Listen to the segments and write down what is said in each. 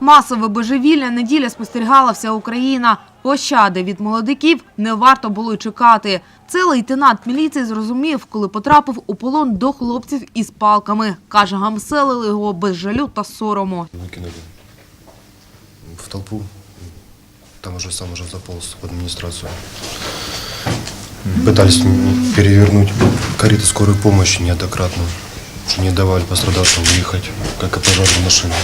Масове божевілля неділя спостерігала вся Україна. Пощади від молодиків не варто було й чекати. Це лейтенант міліції зрозумів, коли потрапив у полон до хлопців із палками. Каже, гамселили його без жалю та сорому. Выкинули в толпу. Там уже сам уже заполз в администрацию. Пытались м- перевернуть карету скорой помощи неоднократно. Что не давали пострадавшим выехать, как и пожарную машину.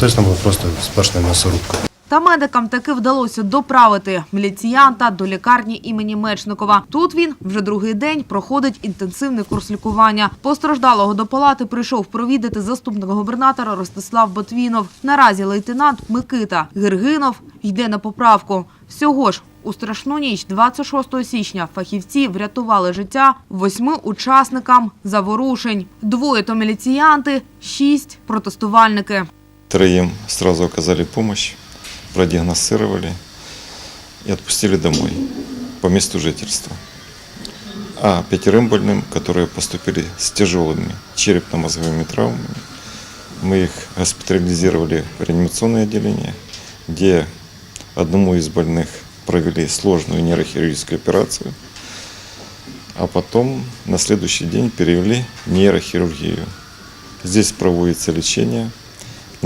Есть там была просто сплошна мясорубка. Та медикам таки вдалося доправити міліціянта до лікарні імені Мечникова. Тут він вже другий день проходить інтенсивний курс лікування. Постраждалого до палати прийшов провідати заступник губернатора Ростислав Ботвінов. Наразі лейтенант Микита Гиргинов йде на поправку. Всього ж у страшну ніч 26 січня фахівці врятували життя восьми учасникам заворушень. Двоє то міліціянти, шість протестувальники. Троим сразу оказали помощь, продиагностировали и отпустили домой по месту жительства. А пятерым больным, которые поступили с тяжелыми черепно-мозговыми травмами, мы их госпитализировали в реанимационное отделение, где одному из больных провели сложную нейрохирургическую операцию, а потом на следующий день перевели в нейрохирургию. Здесь проводится лечение.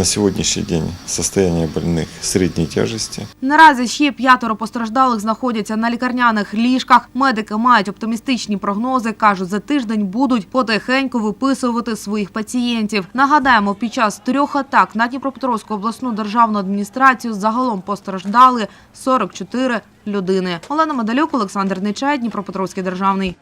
На сегодняшний день состояние больных средней тяжести. Наразі ще п'ятеро постраждалих знаходяться на лікарняних ліжках. Медики мають оптимістичні прогнози. кажуть, за тиждень будуть потихеньку виписувати своїх пацієнтів. Нагадаємо, під час трьох атак на Дніпропетровську обласну державну адміністрацію загалом постраждали 44 людини. Олена Медалюк, Олександр Нечай, Дніпропетровський державний.